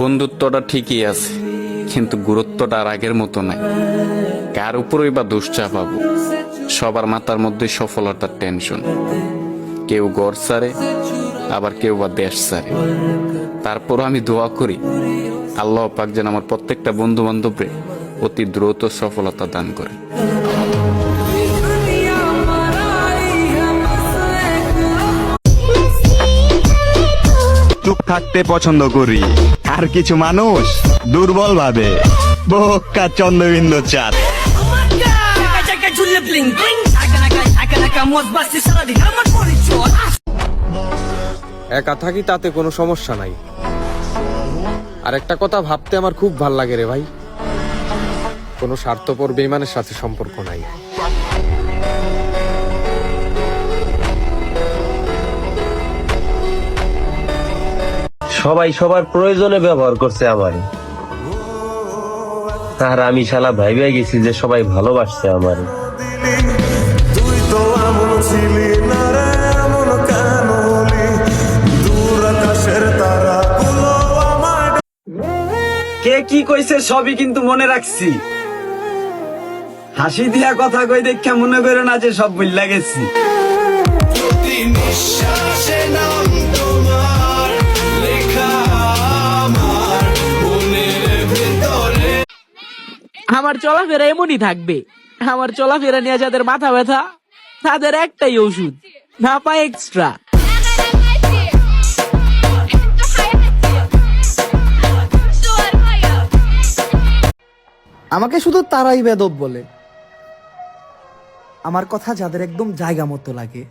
বন্ধুত্বটা ঠিকই আছে, কিন্তু গুরুত্বটা আর আগের মতো নাই। কার উপরেই বা দোষ চাপাবো সবার মাথার মধ্যে সফলতার টেনশন কেউ গড় সারে আবার কেউ বা দেশ সারে তারপরও আমি দোয়া করি, আল্লাহ পাক যেন আমার প্রত্যেকটা বন্ধু বান্ধবরে অতি দ্রুত সফলতা দান করে। থাকতে পছন্দ করি। আর কিছু মানুষ দুর্বল ভাবে। বোকা চন্দ্রবিন্দু চাঁদ। একা থাকি তাতে কোনো সমস্যা নাই। আর একটা কথা ভাবতে আমার খুব ভালো লাগে রে ভাই। কোনো স্বার্থপর বেইমানের সাথে সম্পর্ক নাই। সবাই সবার প্রয়োজনে ব্যবহার করছে আমার। আর আমি শালা ভাইবে গেছি যে সবাই ভালোবাসছে আমার। তুই তো এমন ছিলি না রে এমন কেন দূর আকাশের তারা কে কি কইছে সবই কিন্তু মনে রাখছি। হাসি দিয়া কথা কই দেখা মনে করো না যে সব ভুল গেছি। আমার চলাফেরা এমনই থাকবে। আমার চলাফেরা নিয়ে যাদের মাথা ব্যথা, তাদের একটাই ওষুধ না পায় এক্সট্রা আমাকে শুধু তারাই বেদব বলে। আমার কথা যাদের একদম জায়গা মতো লাগে।